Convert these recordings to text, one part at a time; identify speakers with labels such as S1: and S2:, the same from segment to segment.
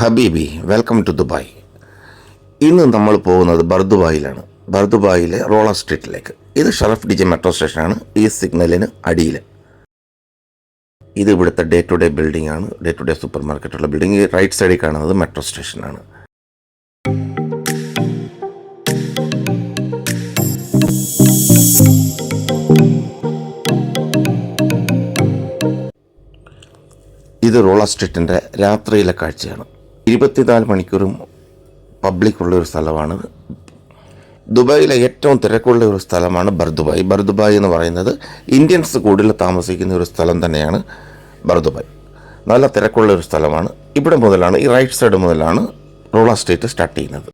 S1: ഹബീബി welcome to Dubai. ഇന്ന് നമ്മൾ പോകുന്നത് ബർദുബായിലാണ്. ബർദുബായിലെ റോളർ സ്ട്രീറ്റിലേക്ക്. ഇത് ഷറഫ് ഡിജെ മെട്രോ സ്റ്റേഷനാണ്. ഈ സിഗ്നലിന് അടിയിൽ ഇത് ഇവിടുത്തെ ഡേ ടു ഡേ ബിൽഡിംഗ് ആണ്. ഡേ ടു ഡേ സൂപ്പർ മാർക്കറ്റുള്ള ബിൽഡിംഗ് റൈറ്റ് സൈഡിൽ കാണുന്നത് മെട്രോ സ്റ്റേഷനാണ്. ഇത് റോളർ സ്ട്രീറ്റിന്റെ രാത്രിയിലെ കാഴ്ചയാണ്. ഇരുപത്തിനാല് മണിക്കൂറും പബ്ലിക് ഉള്ള ഒരു സ്ഥലമാണ്. ദുബായിലെ ഏറ്റവും തിരക്കുള്ള ഒരു സ്ഥലമാണ് ബർദുബായ്. ബർദുബായ് എന്ന് പറയുന്നത് ഇന്ത്യൻസ് കൂടുതൽ താമസിക്കുന്ന ഒരു സ്ഥലം തന്നെയാണ് ബർദുബായ്. നല്ല തിരക്കുള്ള ഒരു സ്ഥലമാണ്. ഇവിടെ മുതലാണ് ഈ റൈറ്റ് സൈഡ് മുതലാണ് റോളർ സ്റ്റേറ്റ് സ്റ്റാർട്ട് ചെയ്യുന്നത്.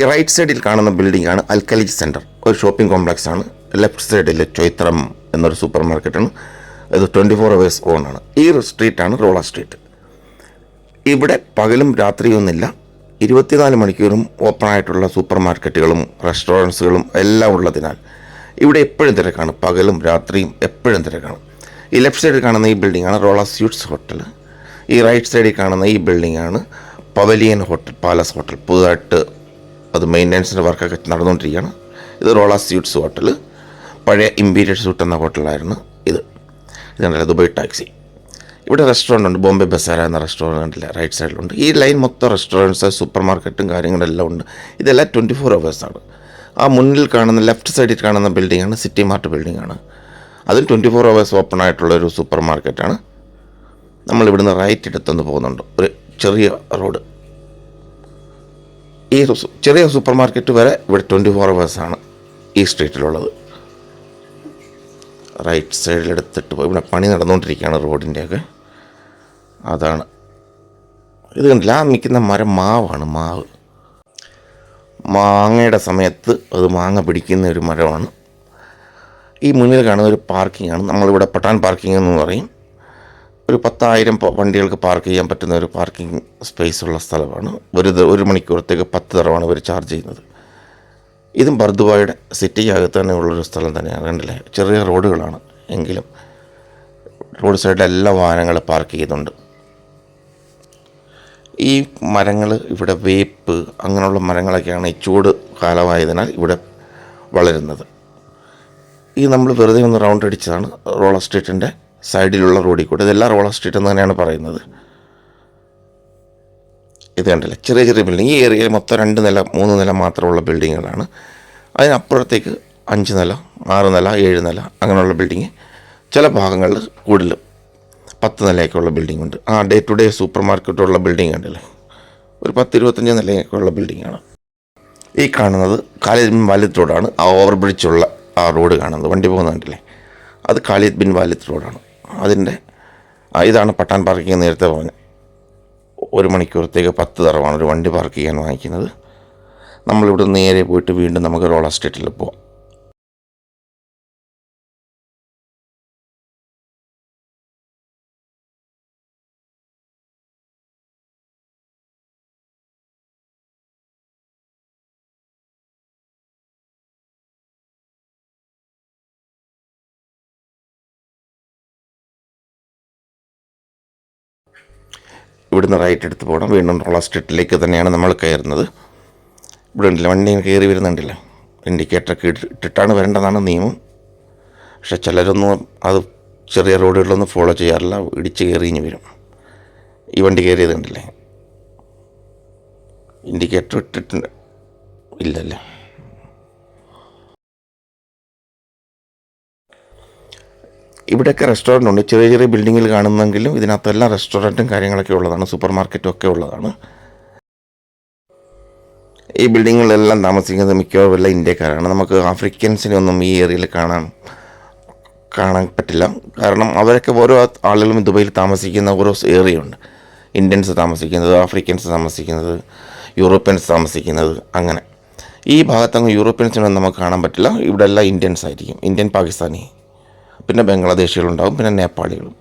S1: ഈ റൈറ്റ് സൈഡിൽ കാണുന്ന ബിൽഡിംഗ് ആണ് അൽക്കലിജ് സെന്റർ ഒരു ഷോപ്പിംഗ് കോംപ്ലക്സ് ആണ് ലെഫ്റ്റ് സൈഡിൽ ചൈത്രം എന്നൊരു സൂപ്പർ മാർക്കറ്റാണ് ഇത് ട്വന്റി ഫോർ അവേഴ്സ് ഓൺ ആണ്. ഈ സ്ട്രീറ്റാണ് റോള സ്ട്രീറ്റ് ഇവിടെ പകലും രാത്രിയൊന്നുമില്ല ഇരുപത്തിനാല് മണിക്കൂറും ഓപ്പൺ ആയിട്ടുള്ള സൂപ്പർ മാർക്കറ്റുകളും റെസ്റ്റോറന്റ്സുകളും എല്ലാം ഉള്ളതിനാൽ ഇവിടെ എപ്പോഴും തിരക്കാണ് പകലും രാത്രിയും എപ്പോഴും തിരക്കാണ് ഈ ലെഫ്റ്റ് സൈഡിൽ കാണുന്ന ഈ ബിൽഡിംഗ് ആണ് സ്വീറ്റ്സ് ഹോട്ടൽ ഈ റൈറ്റ് സൈഡിൽ കാണുന്ന ഈ ബിൽഡിംഗ് ആണ് പവലിയൻ ഹോട്ടൽ പാലസ് ഹോട്ടൽ പുതുതായിട്ട് അത് മെയിന്റനൻസിന്റെ വർക്കൊക്കെ നടന്നുകൊണ്ടിരിക്കുകയാണ്. ഇത് റോള സ്യൂട്ട്സ് ഹോട്ടൽ പഴയ ഇമ്പീരിയൽ സ്യൂട്ട് എന്ന ഹോട്ടലായിരുന്നു ഇത്. ഇതാണ് ദുബായ് ടാക്സി ഇവിടെ റെസ്റ്റോറന്റ് ഉണ്ട്. ബോംബെ ബസാര എന്ന റെസ്റ്റോറന്റിൽ റൈറ്റ് സൈഡിലുണ്ട് ഈ ലൈൻ മൊത്തം റെസ്റ്റോറന്റ്സ് സൂപ്പർ മാർക്കറ്റും കാര്യങ്ങളെല്ലാം ഉണ്ട്. ഇതെല്ലാം ട്വന്റി ഫോർ ആണ്. ആ മുന്നിൽ കാണുന്ന ലെഫ്റ്റ് സൈഡിൽ കാണുന്ന ബിൽഡിംഗ് ആണ് സിറ്റി മാർട്ട് ബിൽഡിംഗ് ആണ്. അതും ട്വന്റി ഫോർ അവേഴ്സ് ഓപ്പൺ ആയിട്ടുള്ളൊരു സൂപ്പർ മാർക്കറ്റാണ് നമ്മളിവിടുന്ന് റൈറ്റ് എടുത്തുനിന്ന് പോകുന്നുണ്ട്. ഒരു ചെറിയ റോഡ് ഈ ചെറിയ സൂപ്പർ മാർക്കറ്റ് വരെ ഇവിടെ ട്വന്റി ഫോർ ആണ് ഈ സ്ട്രീറ്റിലുള്ളത് റൈറ്റ് സൈഡിലെടുത്തിട്ട് ഇവിടെ പണി നടന്നുകൊണ്ടിരിക്കുകയാണ് റോഡിന്റെയൊക്കെ അതാണ്. ഇത് കണ്ടില്ല ആ നിൽക്കുന്ന മരം മാവാണ് മാവ്. മാങ്ങയുടെ സമയത്ത് അത് മാങ്ങ പിടിക്കുന്ന ഒരു മരമാണ്. ഈ മുന്നിൽ കാണുന്ന ഒരു പാർക്കിംഗ് ആണ് നമ്മളിവിടെ പട്ടാൻ പാർക്കിംഗ് എന്ന് പറയും. ഒരു പത്തായിരം വണ്ടികൾക്ക് പാർക്ക് ചെയ്യാൻ പറ്റുന്ന ഒരു പാർക്കിംഗ് സ്പേസ് ഉള്ള സ്ഥലമാണ്. ഒരു ഒരു മണിക്കൂറത്തേക്ക് പത്ത് തറവാണ് ഇവർ ചാർജ് ചെയ്യുന്നത്. ഇതും ബർദുബായുടെ സിറ്റിക്കകത്ത് തന്നെ ഉള്ളൊരു സ്ഥലം തന്നെയാണ് കണ്ടില്ലേ? ചെറിയ റോഡുകളാണ് എങ്കിലും റോഡ് സൈഡിൽ എല്ലാ വാഹനങ്ങൾ പാർക്ക് ചെയ്യുന്നുണ്ട്. ഈ മരങ്ങൾ ഇവിടെ വേപ്പ് അങ്ങനെയുള്ള മരങ്ങളൊക്കെയാണ് ഈ ചൂട് കാലമായതിനാൽ ഇവിടെ വളരുന്നത്. ഈ നമ്മൾ വെറുതെ ഒന്ന് റൗണ്ട് അടിച്ചതാണ് റോളർ സ്ട്രീറ്റിന്റെ സൈഡിലുള്ള റോഡിൽ കൂടെ. ഇതെല്ലാം റോളർ സ്ട്രീറ്റ് എന്ന് തന്നെയാണ് പറയുന്നത്. ഇത് കണ്ടില്ല? ചെറിയ ചെറിയ ബിൽഡിംഗ് ഈ ഏരിയയിൽ മൊത്തം രണ്ട് നില മൂന്ന് നില മാത്രമുള്ള ബിൽഡിങ്ങുകളാണ് അതിനപ്പുറത്തേക്ക് അഞ്ച് നില ആറ് നില ഏഴ് നില അങ്ങനെയുള്ള ബിൽഡിങ് ചില ഭാഗങ്ങളിൽ കൂടുതൽ പത്ത് നിലയൊക്കെയുള്ള ബിൽഡിംഗ് ഉണ്ട് ആ ഡേ ടു ഡേ സൂപ്പർ മാർക്കറ്റുള്ള ബിൽഡിംഗ് ഉണ്ടല്ലോ ഒരു പത്ത് ഇരുപത്തഞ്ച് നിലയൊക്കെയുള്ള ബിൽഡിങ്ങാണ്. ഈ കാണുന്നത് കാലിദ് ബിൻ വാലിദ് റോഡാണ്. ആ ഓവർ ബ്രിഡ്ജുള്ള ആ റോഡ് കാണുന്നത്. വണ്ടി പോകുന്നുണ്ടല്ലേ അത് കാലിദ് ബിൻ വാലിദ് റോഡാണ്. അതിന്റെ ഇതാണ് പട്ടാൻ പാർക്കിങ് നേരത്തെ പറഞ്ഞത് ഒരു മണിക്കൂറത്തേക്ക് പത്ത് തറവാണ്. ഒരു വണ്ടി പാർക്ക് ചെയ്യാൻ വാങ്ങിക്കുന്നത്. നമ്മളിവിടെ നേരെ പോയിട്ട് വീണ്ടും നമുക്ക് റോളർ എസ്റ്റേറ്റിൽ പോവാം. ഇവിടുന്ന് റൈറ്റ് എടുത്ത് പോകണം വീണ്ടും റോളർ സ്ട്രീറ്റിലേക്ക് തന്നെയാണ് നമ്മൾ കയറുന്നത്. ഇവിടെ ഉണ്ടല്ലോ വണ്ടി കയറി വരുന്നുണ്ടല്ലോ. ഇൻഡിക്കേറ്ററൊക്കെ ഇട്ട് ഇട്ടിട്ടാണ് വരേണ്ടതാണ് നിയമം. പക്ഷെ ചിലരൊന്നും അത് ചെറിയ റോഡുകളിലൊന്നും ഫോളോ ചെയ്യാറില്ല. ഇടിച്ച് കയറി ഇനി വരും. ഈ വണ്ടി കയറിയത് ഉണ്ടല്ലേ ഇൻഡിക്കേറ്റർ ഇട്ടിട്ടുണ്ട്. ഇല്ലല്ലേ? ഇവിടെയൊക്കെ റെസ്റ്റോറന്റ് ഉണ്ട് ചെറിയ ചെറിയ ബിൽഡിങ്ങിൽ കാണുന്നെങ്കിലും ഇതിനകത്തെല്ലാം റെസ്റ്റോറന്റും കാര്യങ്ങളൊക്കെ ഉള്ളതാണ്. സൂപ്പർ മാർക്കറ്റും ഒക്കെ ഉള്ളതാണ്. ഈ ബിൽഡിങ്ങുകളിലെല്ലാം താമസിക്കുന്നത് മിക്കവാറും എല്ലാം ഇന്ത്യക്കാരാണ്. നമുക്ക് ആഫ്രിക്കൻസിനെ ഒന്നും ഈ ഏരിയയിൽ കാണാൻ കാണാൻ പറ്റില്ല. കാരണം അവരൊക്കെ ഓരോ ആളുകളും ദുബൈയിൽ താമസിക്കുന്ന ഓരോ ഏരിയ ഉണ്ട് ഇന്ത്യൻസ് താമസിക്കുന്നത് ആഫ്രിക്കൻസ് താമസിക്കുന്നത് യൂറോപ്യൻസ് താമസിക്കുന്നത് അങ്ങനെ. ഈ ഭാഗത്തങ്ങ് യൂറോപ്യൻസിനൊന്നും നമുക്ക് കാണാൻ പറ്റില്ല. ഇവിടെ എല്ലാം ഇന്ത്യൻസ് ആയിരിക്കും ഇന്ത്യൻ പാകിസ്ഥാനി പിന്നെ ബംഗ്ലാദേശികളുണ്ടാവും പിന്നെ നേപ്പാളികളും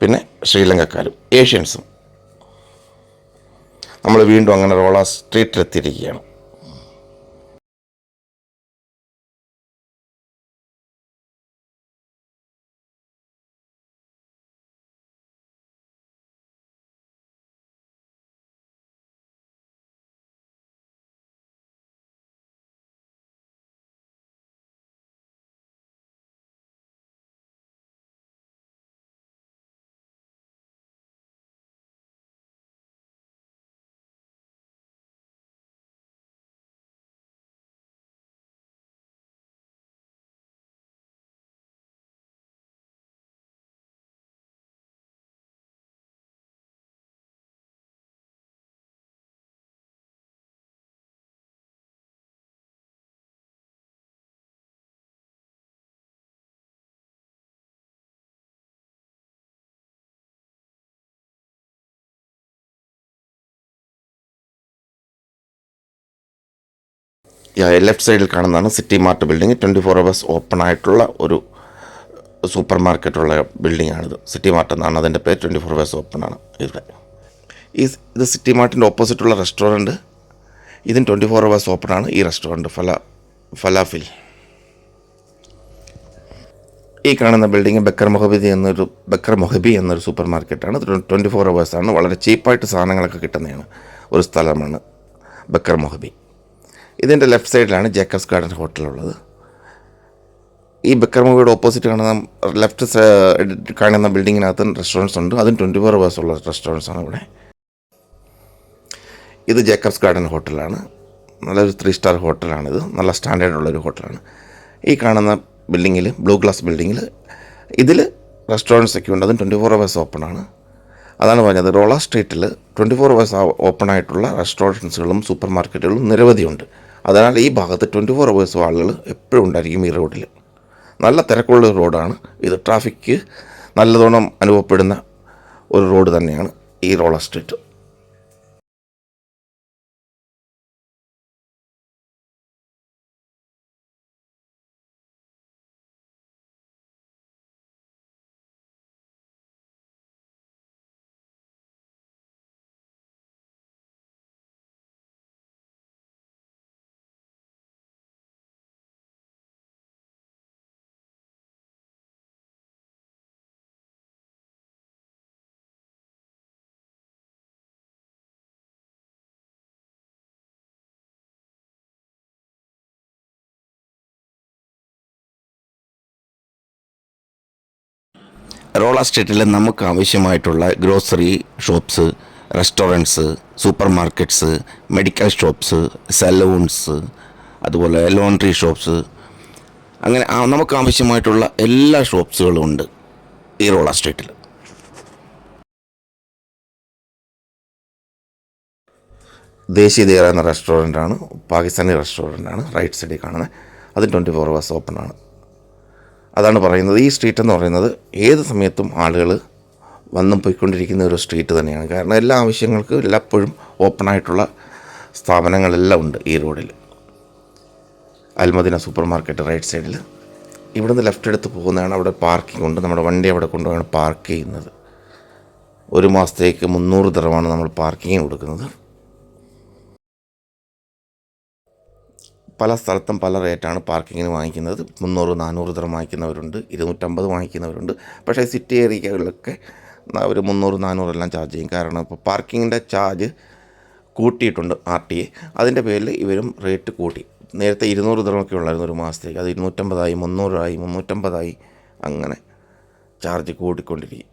S1: പിന്നെ ശ്രീലങ്കക്കാരും ഏഷ്യൻസും. നമ്മൾ വീണ്ടും അങ്ങനെ റോളാ സ്ട്രീറ്റിലെത്തിയിരിക്കുകയാണ്. ലെഫ്റ്റ് സൈഡിൽ കാണുന്നതാണ് city mart building twenty four hours open ആയിട്ടുള്ള ഒരു സൂപ്പർ മാർക്കറ്റുള്ള ബിൽഡിംഗ് ആണിത്. സിറ്റി മാർട്ട് എന്നാണ് അതിന്റെ പേര്. ട്വന്റി ഫോർ അവേഴ്സ് ഓപ്പൺ ആണ് ഇവിടെ ഈ ഇത് സിറ്റി മാർട്ടിന്റെ ഓപ്പോസിറ്റുള്ള റെസ്റ്റോറന്റ് ഇതിന് ട്വന്റി ഫോർ അവേഴ്സ് ഓപ്പൺ ആണ്. ഈ റെസ്റ്റോറന്റ് ഫല ഫലാഫിൽ ഈ കാണുന്ന ബിൽഡിംഗ് ബക്കർ മൊഹബിദി എന്നൊരു ബക്കർ മൊഹബി എന്നൊരു സൂപ്പർ മാർക്കറ്റാണ് ട്വന്റി ഫോർ അവേഴ്സാണ് വളരെ ചീപ്പായിട്ട് സാധനങ്ങളൊക്കെ കിട്ടുന്നതാണ്. ഒരു സ്ഥലമാണ് ബക്കർ മൊഹബി ഇതിന്റെ ലെഫ്റ്റ് സൈഡിലാണ് ജേക്കബ്സ് ഗാർഡൻ ഹോട്ടൽ ഉള്ളത് ഈ ബക്കർ ഓപ്പോസിറ്റ് കാണുന്ന ലെഫ്റ്റ് കാണുന്ന ബിൽഡിങ്ങിനകത്ത് റെസ്റ്റോറന്റ്സ് ഉണ്ട്. അതും ട്വന്റി ഫോർ ഹവേഴ്സ് ഉള്ള റെസ്റ്റോറന്റ്സ് ആണ് ഇവിടെ. ഇത് ജേക്കബ്സ് ഗാർഡൻ ഹോട്ടലാണ്. നല്ലൊരു ത്രീ സ്റ്റാർ ഹോട്ടലാണിത്. നല്ല സ്റ്റാൻഡേർഡ് ഉള്ളൊരു ഹോട്ടലാണ്. ഈ കാണുന്ന ബിൽഡിങ്ങിൽ ബ്ലൂ ഗ്ലാസ് ബിൽഡിങ്ങിൽ ഇതിൽ റെസ്റ്റോറന്റ്സ് ഒക്കെ ഉണ്ട്. അതും ട്വന്റി ഫോർ അവേഴ്സ് ഓപ്പൺ ആണ്. അതാണ് പറഞ്ഞത്. റോള സ്ട്രീറ്റിൽ ട്വന്റി ഫോർ അവേഴ്സ് ഓപ്പൺ ആയിട്ടുള്ള റെസ്റ്റോറന്റ്സുകളും സൂപ്പർ മാർക്കറ്റുകളും നിരവധിയുണ്ട് അതിനാൽ ഈ ഭാഗത്ത് ട്വന്റി ഫോർ അവേഴ്സും ആളുകൾ എപ്പോഴും ഉണ്ടായിരിക്കും ഈ റോഡിൽ. നല്ല തിരക്കുള്ള റോഡാണ്. ഇത് ട്രാഫിക്ക് നല്ലതോണം അനുഭവപ്പെടുന്ന ഒരു റോഡ് തന്നെയാണ് ഈ റോള സ്ട്രീറ്റ് റോള സ്റ്റേറ്റിൽ നമുക്ക് ആവശ്യമായിട്ടുള്ള grocery shops restaurants supermarkets medical shops salons അതുപോലെ ലോണ്ട്രി ഷോപ്സ്. അങ്ങനെ നമുക്ക് ആവശ്യമായിട്ടുള്ള എല്ലാ ഷോപ്സുകളും ഉണ്ട് ഈ റോള സ്ട്രീറ്റിൽ ദേറ എന്ന റെസ്റ്റോറന്റാണ് പാകിസ്ഥാനി റെസ്റ്റോറന്റാണ് റൈറ്റ് സൈഡിൽ കാണുന്നത്. അത് ട്വന്റി ഫോർ അവേഴ്സ് ഓപ്പൺ ആണ്. അതാണ് പറയുന്നത്. ഈ സ്ട്രീറ്റ് എന്ന് പറയുന്നത് ഏത് സമയത്തും ആളുകൾ വന്നും പോയിക്കൊണ്ടിരിക്കുന്ന ഒരു സ്ട്രീറ്റ് തന്നെയാണ്. കാരണം എല്ലാ ആവശ്യങ്ങൾക്കും എല്ലായ്പ്പോഴും ഓപ്പണായിട്ടുള്ള സ്ഥാപനങ്ങളെല്ലാം ഉണ്ട് ഈ റോഡിൽ അൽമദിന സൂപ്പർ മാർക്കറ്റ് റൈറ്റ് സൈഡിൽ ഇവിടുന്ന് ലെഫ്റ്റ് എടുത്ത് പോകുന്നതാണ് അവിടെ പാർക്കിംഗ് ഉണ്ട്. നമ്മുടെ വണ്ടി അവിടെ കൊണ്ടുപോയാണ് പാർക്ക് ചെയ്യുന്നത്. ഒരു മാസത്തേക്ക് മുന്നൂറ് തരമാണ് നമ്മൾ പാർക്കിങ്ങിന് കൊടുക്കുന്നത്. പല സ്ഥലത്തും പല റേറ്റാണ് പാർക്കിങ്ങിന് വാങ്ങിക്കുന്നത്. മുന്നൂറ് നാനൂറ് തരം വാങ്ങിക്കുന്നവരുണ്ട്. ഇരുന്നൂറ്റമ്പത് വാങ്ങിക്കുന്നവരുണ്ട്. പക്ഷേ സിറ്റി ഏരിയകളിലൊക്കെ അവർ മുന്നൂറ് നാനൂറെല്ലാം ചാർജ് ചെയ്യും. കാരണം ഇപ്പോൾ പാർക്കിങ്ങിന്റെ ചാർജ് കൂട്ടിയിട്ടുണ്ട് ആർ ടി എ. അതിന്റെ പേരിൽ ഇവരും റേറ്റ് കൂട്ടി. നേരത്തെ ഇരുന്നൂറ് ഒക്കെ ഉള്ളായിരുന്നു ഒരു മാസത്തേക്ക്. അത് ഇരുന്നൂറ്റമ്പതായി മുന്നൂറായി മുന്നൂറ്റമ്പതായി അങ്ങനെ ചാർജ് കൂടിക്കൊണ്ടിരിക്കും.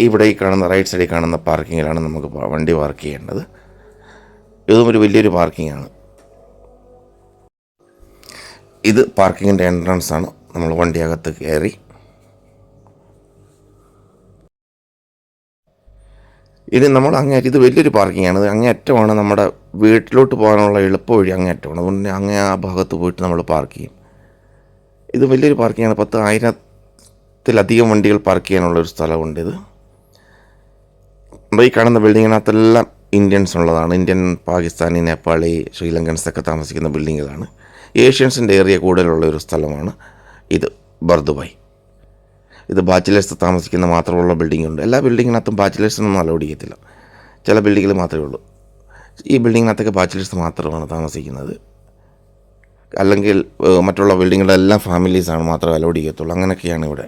S1: ഇവിടെ ഈ കാണുന്ന റൈറ്റ് സൈഡിൽ കാണുന്ന പാർക്കിങ്ങിലാണ് നമുക്ക് വണ്ടി പാർക്ക് ചെയ്യേണ്ടത്. ഇതും ഒരു വലിയൊരു പാർക്കിംഗാണ് ഇത് പാർക്കിങ്ങിന്റെ എൻട്രൻസ് ആണ് നമ്മൾ വണ്ടിയകത്ത് കയറി. ഇനി നമ്മൾ അങ്ങേ ഇത് വലിയൊരു പാർക്കിംഗ് ആണ് ഇത് അങ്ങേയറ്റമാണ് നമ്മുടെ വീട്ടിലോട്ട് പോകാനുള്ള എളുപ്പ വഴി അങ്ങേയറ്റമാണ്. അതുകൊണ്ട് തന്നെ അങ്ങേ ആ ഭാഗത്ത് പോയിട്ട് നമ്മൾ പാർക്ക് ചെയ്യും. ഇത് വലിയൊരു പാർക്കിംഗ് ആണ് പത്ത് ആയിരത്തിലധികം വണ്ടികൾ പാർക്ക് ചെയ്യാനുള്ള ഒരു സ്ഥലമുണ്ട് ഇത്. ഈ കാണുന്ന ബിൽഡിങ്ങിനകത്തെല്ലാം ഇന്ത്യൻസ് ഉള്ളതാണ് ഇന്ത്യൻ പാകിസ്ഥാനി നേപ്പാളി ശ്രീലങ്കൻസ് ഒക്കെ താമസിക്കുന്ന ബിൽഡിങ്ങുകളാണ്. ഏഷ്യൻസിന്റെ ഏറിയ കൂടുതലുള്ള ഒരു സ്ഥലമാണ് ഇത് ബർദുബായ്. ഇത് ബാച്ചിലേഴ്സ് താമസിക്കുന്ന മാത്രമുള്ള ബിൽഡിംഗ് ഉണ്ട് എല്ലാ ബിൽഡിങ്ങിനകത്തും ബാച്ചിലേഴ്സിനൊന്നും അലൗഡ് ചെയ്യത്തില്ല ചില ബിൽഡിങ്ങിൽ മാത്രമേ ഉള്ളൂ. ഈ ബിൽഡിങ്ങിനകത്തൊക്കെ ബാച്ചിലേഴ്സ് മാത്രമാണ് താമസിക്കുന്നത്. അല്ലെങ്കിൽ മറ്റുള്ള ബിൽഡിങ്ങുകളെല്ലാം ഫാമിലീസാണ് മാത്രമേ അലൗഡ് ചെയ്യത്തുള്ളൂ അങ്ങനെയൊക്കെയാണ് ഇവിടെ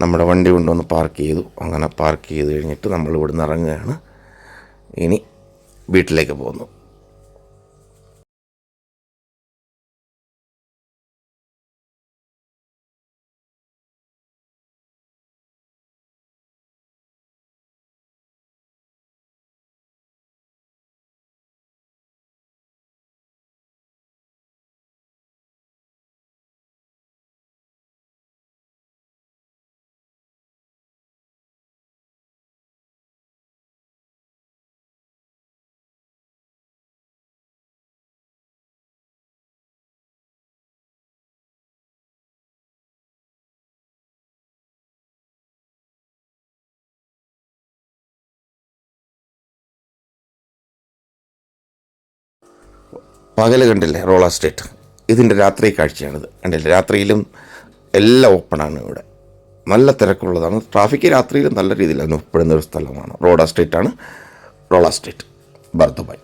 S1: നമ്മുടെ വണ്ടി കൊണ്ടുവന്ന് പാർക്ക് ചെയ്തു. അങ്ങനെ പാർക്ക് ചെയ്ത് കഴിഞ്ഞിട്ട് നമ്മൾ ഇവിടുന്ന് ഇറങ്ങുകയാണ്. ഇനി വീട്ടിലേക്ക് പോകുന്നു. പകൽ കണ്ടില്ലേ? റോളാ സ്ട്രീറ്റ് ഇതിന്റെ രാത്രി കാഴ്ചയാണിത്. കണ്ടില്ലേ? രാത്രിയിലും എല്ലാം ഓപ്പണാണ് ഇവിടെ. നല്ല തിരക്കുള്ളതാണ്. ട്രാഫിക് രാത്രിയിലും നല്ല രീതിയിൽ അനുഭവപ്പെടുന്ന ഒരു സ്ഥലമാണ്. റോഡ സ്ട്രീറ്റാണ് റോളാ സ്ട്രീറ്റ് ബർദുബായ്.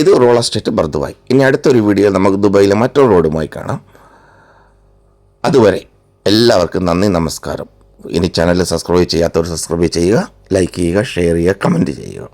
S1: ഇത് റോള സ്റ്റേറ്റ് ബർദുബായ് ഇനി അടുത്തൊരു വീഡിയോ നമുക്ക് ദുബായിലെ മറ്റൊരു റോഡുമായി കാണാം. അതുവരെ എല്ലാവർക്കും നന്ദി നമസ്കാരം. ഇനി ചാനൽ സബ്സ്ക്രൈബ് ചെയ്യാത്തവർ സബ്സ്ക്രൈബ് ചെയ്യുക ലൈക്ക് ചെയ്യുക ഷെയർ ചെയ്യുക കമന്റ് ചെയ്യുക.